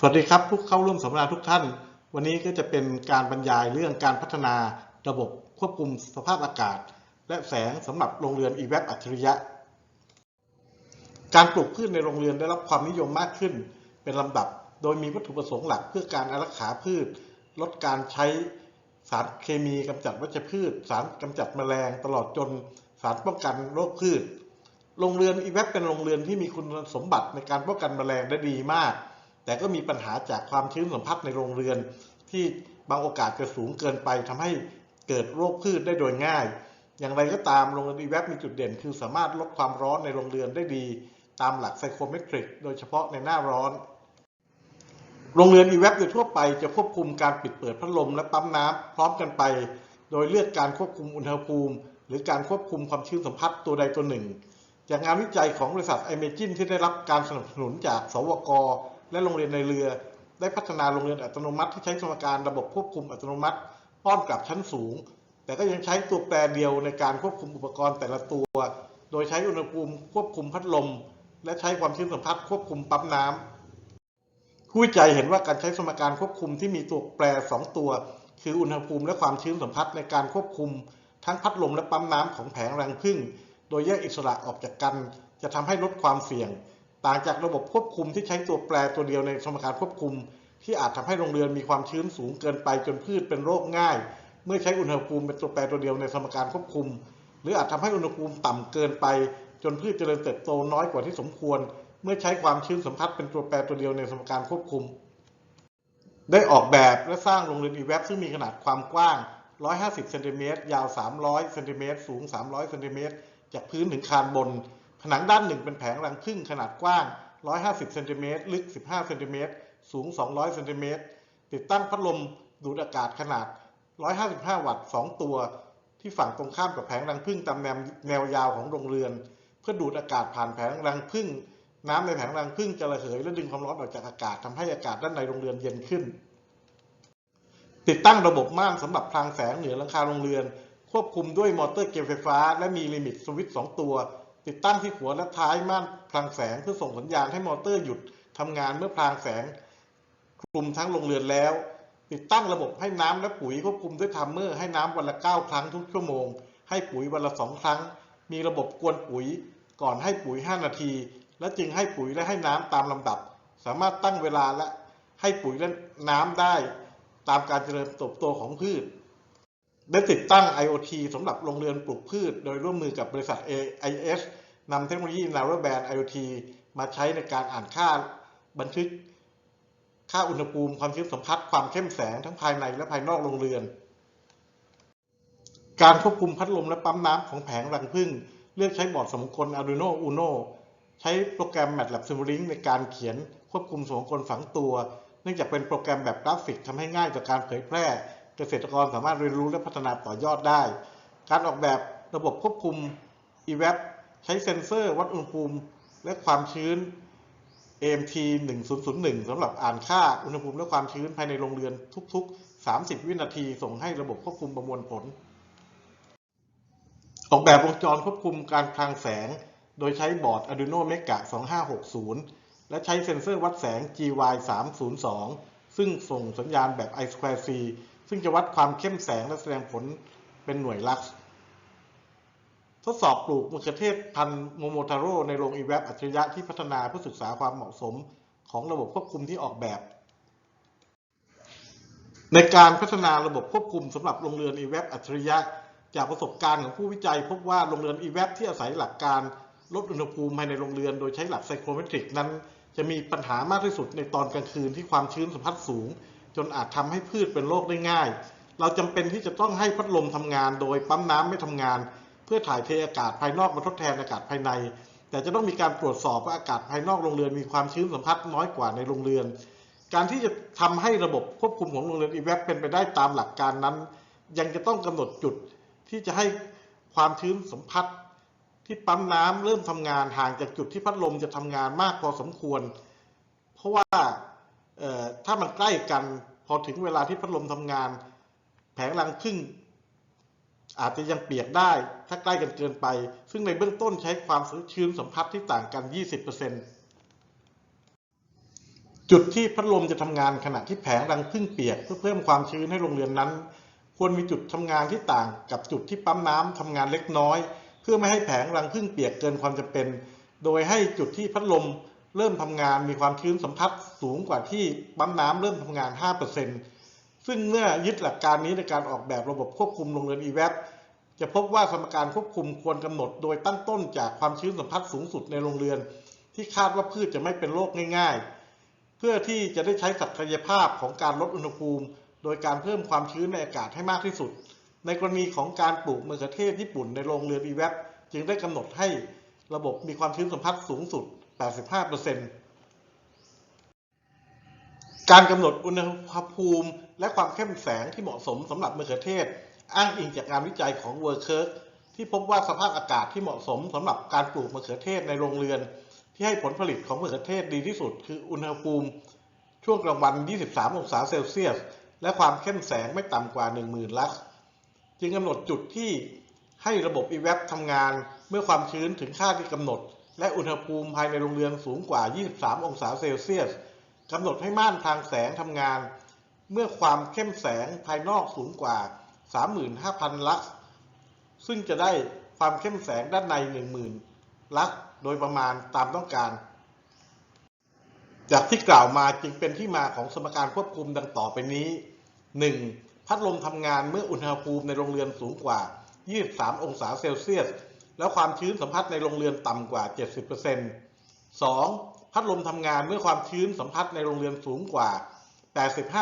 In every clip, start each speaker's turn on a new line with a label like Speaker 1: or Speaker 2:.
Speaker 1: สวัสดีครับผู้เข้าร่วมสัมมนาทุกท่าน วันนี้ก็จะเป็นการบรรยายเรื่องการพัฒนาระบบควบคุมสภาพอากาศ และแสงสำหรับโรงเรือน e v a p อัจฉริยะ การปลูกพืชในโรงเรือนได้รับความนิยมมากขึ้น เป็นลำดับโดยมีวัตถุประสงค์หลักเพื่อการอารักขาพืช ลดการใช้สารเคมีกำจัดวัชพืช สารกำจัดแมลง ตลอดจนสารป้องกันโรคพืช โรงเรือน e v a p เป็นโรงเรือนที่มีคุณสมบัติในการป้องกันแมลงได้ดีมาก แต่ก็มีปัญหาจากความชื้นสัมผัสในโรงเรือน ที่บางโอกาสจะสูงเกินไปทำให้เกิดโรคพืชได้โดยง่าย อย่างไรก็ตามโรงเรือน e v a p มีจุดเด่น คือสามารถลดความร้อนในโรงเรือนได้ดี ตามหลักไซโครเมตริก โดยเฉพาะในหน้าร้อน โรงเรือน e v a p โดยทั่วไปจะควบคุมการปิดเปิดพัดลมและปั๊มน้ำพร้อมกันไป โดยเลือกการควบคุมอุณหภูมิ หรือการควบคุมความชื้นสัมผัสตัวใดตัวหนึ่ง จากงานวิจัยของบริษัทไอเมจินที่ได้รับการสนับสนุนจาก สวก และโรงเรียนในเรือ ได้พัฒนาโรงเรียนอัตโนมัติที่ใช้สมการระบบควบคุมอัตโนมัติป้อนกลับชั้นสูง แต่ก็ยังใช้ตัวแปรเดียวในการควบคุมอุปกรณ์แต่ละตัว โดยใช้อุณหภูมิควบคุมพัดลม และใช้ความชื้นสัมผัสควบคุมปั๊มน้ำผู้วิจัยเห็นว่าการใช้สมการควบคุมที่มีตัวแปร 2 ตัว คืออุณหภูมิและความชื้นสัมผัสในการควบคุม ทั้งพัดลมและปั๊มน้ำของแผงรังผึ้งโดยแยกอิสระออกจากกัน จะทำให้ลดความเสี่ยง ต่างจากระบบควบคุมที่ใช้ตัวแปรตัวเดียวในสมการควบคุม ที่อาจทำให้โรงเรือนมีความชื้นสูงเกินไปจนพืชเป็นโรคง่าย เมื่อใช้อุณหภูมิเป็นตัวแปรตัวเดียวในสมการควบคุม หรืออาจทำให้อุณหภูมิต่ำเกินไป จนพืชเจริญเติบโตน้อยกว่าที่สมควร เมื่อใช้ความชื้นสัมผัสเป็นตัวแปรตัวเดียวในสมการควบคุม ได้ออกแบบและสร้างโรงเรือน e v a p ซึ่งมีขนาดความกว้าง 150 เซนติเมตร ยาว 300 เซนติเมตร สูง 300 เซนติเมตร จากพื้นถึงคานบน ผนังด้านหนึ่งเป็นแผงรังผึ้งขนาดกว้าง 150เซนติเมตรลึก 15เซนติเมตรสูง 200เซนติเมตรติดตั้งพัดลมดูดอากาศขนาด 155 วัตต์ 2 ตัว ที่ฝั่งตรงข้ามกับแผงรังผึ้งตามแนวแนวยาวของโรงเรือน เพื่อดูดอากาศผ่านแผงรังผึ้งน้ำในแผงรังผึ้งจะระเหยและดึงความร้อนออกจากอากาศทำให้อากาศด้านในโรงเรือนเย็นขึ้น ติดตั้งระบบม่านสำหรับพลังแสงเหนือหลังคาโรงเรือน ควบคุมด้วยมอเตอร์เกมไฟฟ้า และมีลิมิตสวิตช์2ตัว ติดตั้งที่หัวและท้ายม่านพลังแสงเพื่อส่งสัญญาณให้มอเตอร์หยุดทำงานเมื่อพลังแสงคลุมทั้งโรงเรือนแล้ว ติดตั้งระบบให้น้ำและปุ๋ยควบคุมด้วยทัมเมอร์ให้น้ำวันละ 9 ครั้งทุกชั่วโมง ให้ปุ๋ยวันละ 2 ครั้ง มีระบบกวนปุ๋ย ก่อนให้ปุ๋ย 5 นาที และจึงให้ปุ๋ยและให้น้ำตามลำดับ สามารถตั้งเวลาและให้ปุ๋ยและน้ำได้ ตามการเจริญเติบโตของพืช ได้ติดตั้ง IoT สำหรับโรงเรือนปลูกพืช โดยร่วมมือกับบริษัท AIS นำเทคโนโลยี Narrowband IoT มาใช้ในการอ่านค่าบันทึก ค่าอุณหภูมิ ความชื้นสัมผัส ความเข้มแสง ทั้งภายในและภายนอกโรงเรือน การควบคุมพัดลมและปั๊มน้ำของแผงรังผึ้งเลือกใช้บอร์ดสมงคล Arduino Uno ใช้โปรแกรม MATLAB Simulink ในการเขียนควบคุมสมงคลฝังตัว เนื่องจากเป็นโปรแกรมแบบกราฟิกทำให้ง่ายต่อการเผยแพร่ เกษตรกรสามารถเรียนรู้และพัฒนาต่อยอดได้ การออกแบบระบบควบคุม eVap ใช้เซ็นเซอร์วัดอุณหภูมิและความชื้น AMT 1001สำหรับอ่านค่าอุณหภูมิและความชื้นภายในโรงเรือนทุก ๆ 30 วินาที ส่งให้ระบบควบคุมประมวลผล ออกแบบวงจรควบคุมการพลางแสง โดยใช้บอร์ด Arduino Mega 2560 และใช้เซ็นเซอร์วัดแสง GY 302 ซึ่งส่งสัญญาณแบบ I2C ซึ่งจะวัดความเข้มแสงและแสดงผลเป็นหน่วยลักซ์ทดสอบปลูกมะเขือเทศพันโมโมทาโร่ในโรง e-web อัจฉริยะที่พัฒนาเพื่อศึกษาความเหมาะสมของระบบควบคุมที่ออกแบบ ในการพัฒนาระบบควบคุมสำหรับโรงเรือน e-web อัจฉริยะ จากประสบการณ์ของผู้วิจัย พบว่าโรงเรือน e-web ที่อาศัยหลักการลดอุณหภูมิภายในโรงเรือนโดยใช้หลักไซโครเมตริกนั้น จะมีปัญหามากที่สุดในตอนกลางคืนที่ความชื้นสัมผัสสูง จนอาจทำให้พืชเป็นโรคได้ง่าย เราจำเป็นที่จะต้องให้พัดลมทำงานโดยปั๊มน้ำไม่ทำงาน เพื่อถ่ายเทอากาศภายนอกมาทดแทนอากาศภายใน แต่จะต้องมีการตรวจสอบว่าอากาศภายนอกโรงเรือนมีความชื้นสัมผัสน้อยกว่าในโรงเรือน การที่จะทำให้ระบบควบคุมของโรงเรือน e v a p เป็นไปได้ตามหลักการนั้น ยังจะต้องกำหนดจุดที่จะให้ความชื้นสัมผัสที่ปั๊มน้ำเริ่มทำงานห่างจากจุดที่พัดลมจะทำงานมากพอสมควร เพราะว่า ถ้ามันใกล้กันพอถึงเวลาที่พัดลมทำงาน แผงรังผึ้งอาจจะยังเปียกได้ถ้าใกล้กันเกินไป ซึ่งในเบื้องต้นใช้ความชื้นสัมผัสที่ต่างกัน 20%จุดที่พัดลมจะทำงานขณะที่แผงรังผึ้งเปียก เพื่อเพิ่มความชื้นให้โรงเรือนนั้น ควรมีจุดทำงานที่ต่างกับจุดที่ปั๊มน้ำทำงานเล็กน้อย เพื่อไม่ให้แผงรังผึ้งเปียกเกินความจำเป็น โดยให้จุดที่พัดลม เริ่มทำงานมีความชื้นสัมผัสสูงกว่าที่ปั๊มน้ำเริ่มทำงาน 5%ซึ่งเมื่อยึดหลักการนี้ในการออกแบบระบบควบคุมโรงเรือน EVAP จะพบว่าสมการควบคุมควรกำหนดโดยตั้งต้นจากความชื้นสัมผัสสูงสุดในโรงเรือน ที่คาดว่าพืชจะไม่เป็นโรคง่าย ๆ เพื่อที่จะได้ใช้ศักยภาพของการลดอุณหภูมิ โดยการเพิ่มความชื้นในอากาศให้มากที่สุด ในกรณีของการปลูกมะเขือเทศญี่ปุ่นในโรงเรือน EVAP จึงได้กำหนดให้ระบบมีความชื้นสัมผัสสูงสุด 85%การกำหนดอุณหภูมิ และความเข้มแสงที่เหมาะสมสำหรับมะเขือเทศ อ้างอิงจากงานวิจัยของเวอร์เคิร์กที่พบว่าสภาพอากาศที่เหมาะสมสำหรับการปลูกมะเขือเทศในโรงเรือน ที่ให้ผลผลิตของมะเขือเทศดีที่สุด คืออุณหภูมิ ช่วงกลางวัน 23 องศาเซลเซียส และความเข้มแสงไม่ต่ำกว่า 10,000 ลักจึงกำหนดจุดที่ให้ระบบ EVAP ทำงานเมื่อความชื้นถึงค่าที่กำหนด และอุณหภูมิภายในโรงเรือนสูงกว่า 23 องศาเซลเซียสกำหนดให้ม่านทางแสงทำงาน เมื่อความเข้มแสงภายนอกสูงกว่า 35,000 ลักซ์ซึ่งจะได้ความเข้มแสงด้านใน 10,000 ลักซ์โดยประมาณตามต้องการ จากที่กล่าวมาจึงเป็นที่มาของสมการควบคุมดังต่อไปนี้ 1. พัดลมทำงานเมื่ออุณหภูมิในโรงเรือนสูงกว่า 23 องศาเซลเซียส และความชื้นสัมผัสในโรงเรือนต่ำกว่า 70% 2. พัดลมทำงานเมื่อความชื้นสัมผัสในโรงเรือนสูงกว่า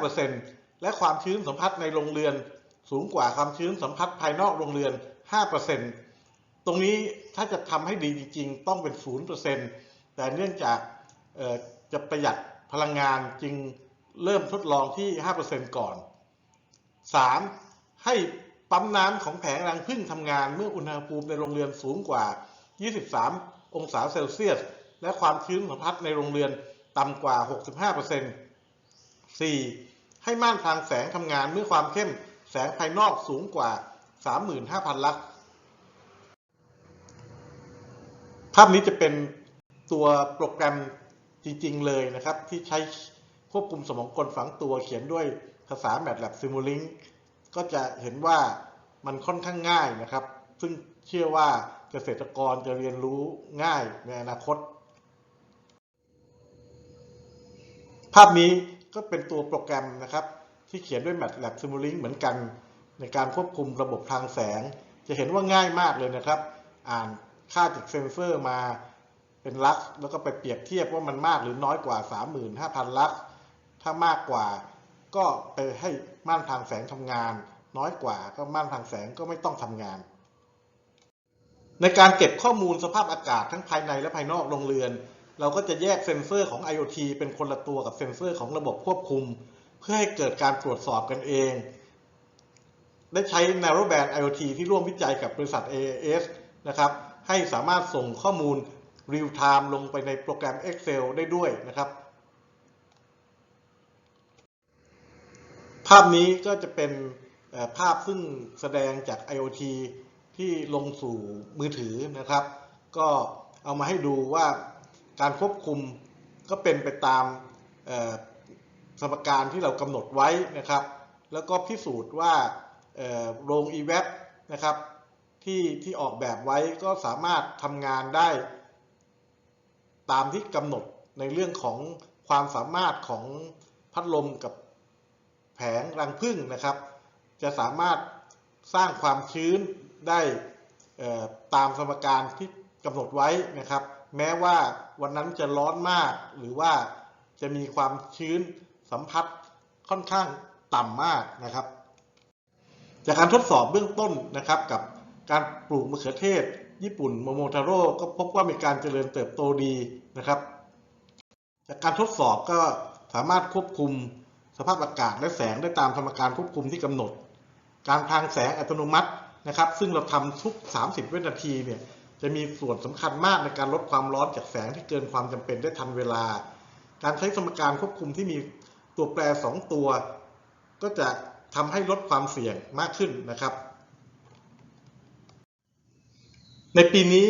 Speaker 1: 85%และความชื้นสัมผัสในโรงเรือนสูงกว่าความชื้นสัมผัสภายนอกโรงเรือน 5%ตรงนี้ถ้าจะทำให้ดีจริง ๆ ต้องเป็น 0%แต่เนื่องจากจะประหยัดพลังงานจึงเริ่มทดลองที่ 5%ก่อน 3. ให้ ปั๊มน้ำของแผงรังผึ้งทำงานเมื่ออุณหภูมิในโรงเรือนสูงกว่า 23 องศาเซลเซียส และความชื้นสัมผัสในโรงเรือนต่ำกว่า 65% 4. ให้ม่านทางแสงทำงานเมื่อความเข้มแสงภายนอกสูงกว่า 35,000 ลักภาพนี้จะเป็นตัวโปรแกรมจริงๆเลยนะครับ ที่ใช้ควบคุมสมองกลฝังตัวเขียนด้วยภาษา MATLAB Simulink ก็จะเห็นว่ามันค่อนข้างง่ายนะครับ ซึ่งเชื่อว่าเกษตรกรจะเรียนรู้ง่ายในอนาคต ภาพนี้ก็เป็นตัวโปรแกรมนะครับ ที่เขียนด้วย MATLAB Simulink เหมือนกัน ในการควบคุมระบบทางแสง จะเห็นว่าง่ายมากเลยนะครับ อ่านค่าจากเซนเซอร์มาเป็นลักแล้วก็ไปเปรียบเทียบว่ามันมากหรือน้อยกว่า 35,000 ลักถ้ามากกว่า ก็ไปให้ม่านทางแสงทำงาน น้อยกว่าก็ม่านทางแสงก็ไม่ต้องทำงาน ในการเก็บข้อมูลสภาพอากาศทั้งภายในและภายนอกโรงเรือน เราก็จะแยกเซ็นเซอร์ของ IoT เป็นคนละตัวกับเซ็นเซอร์ของระบบควบคุม เพื่อให้เกิดการตรวจสอบกันเอง ได้ใช้ Narrowband IoT ที่ร่วมวิจัยกับบริษัท AAS นะครับให้สามารถส่งข้อมูล real time ลงไปในโปรแกรม Excel ได้ด้วยนะครับ ภาพนี้ก็จะเป็นภาพซึ่งแสดงจาก IoT ที่ลงสู่มือถือนะครับ ก็เอามาให้ดูว่าการควบคุมก็เป็นไปตามสมการที่เรากำหนดไว้นะครับ แล้วก็พิสูจน์ว่าโรง eVap นะครับที่ที่ออกแบบไว้ก็สามารถทำงานได้ ตามที่กำหนดในเรื่องของความสามารถของพัดลมกับ แผงรังผึ้งนะครับ จะสามารถสร้างความชื้นได้ตามสมการที่กำหนดไว้นะครับ แม้ว่าวันนั้นจะร้อนมาก หรือว่าจะมีความชื้นสัมผัสค่อนข้างต่ำมากนะครับ จากการทดสอบเบื้องต้นนะครับกับการปลูกมะเขือเทศ ญี่ปุ่นโมโมทาโร่ก็พบว่ามีการเจริญเติบโตดีนะครับ จากการทดสอบก็สามารถควบคุม สภาพอากาศและแสงได้ตามสมการควบคุมที่กำหนด การทางแสงอัตโนมัตินะครับ ซึ่งเราทำทุก 30 วินาทีเนี่ยจะมีส่วนสำคัญมากในการลดความร้อนจากแสงที่เกินความจำเป็นได้ทันเวลา การใช้สมการควบคุมที่มีตัวแปร 2 ตัว ก็จะทำให้ลดความเสี่ยงมากขึ้นนะครับ ในปีนี้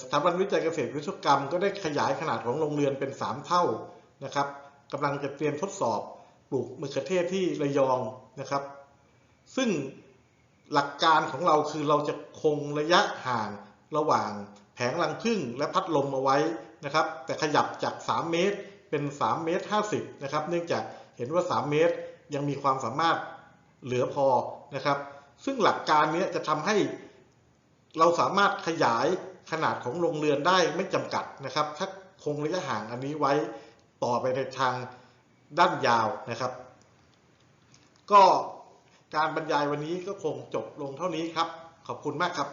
Speaker 1: สถาบันวิจัยเกษตรวิศวกรรม ก็ได้ขยายขนาดของโรงเรือนเป็น 3 เท่านะครับกำลังจะเตรียมทดสอบ ปลูกมะเขือเทศที่ระยองนะครับ ซึ่งหลักการของเราคือเราจะคงระยะห่างระหว่างแผงรังผึ้งและพัดลมเอาไว้นะครับ แต่ขยับจาก 3 เมตรเป็น 3 เมตร 50 นะครับ เนื่องจากเห็นว่า 3 เมตรยังมีความสามารถเหลือพอนะครับ ซึ่งหลักการนี้จะทำให้เราสามารถขยายขนาดของโรงเรือนได้ไม่จำกัดนะครับ ถ้าคงระยะห่างอันนี้ไว้ต่อไปในทาง ด้านยาวนะครับ ก็การบรรยายวันนี้ก็คงจบลงเท่านี้ครับ ขอบคุณมากครับ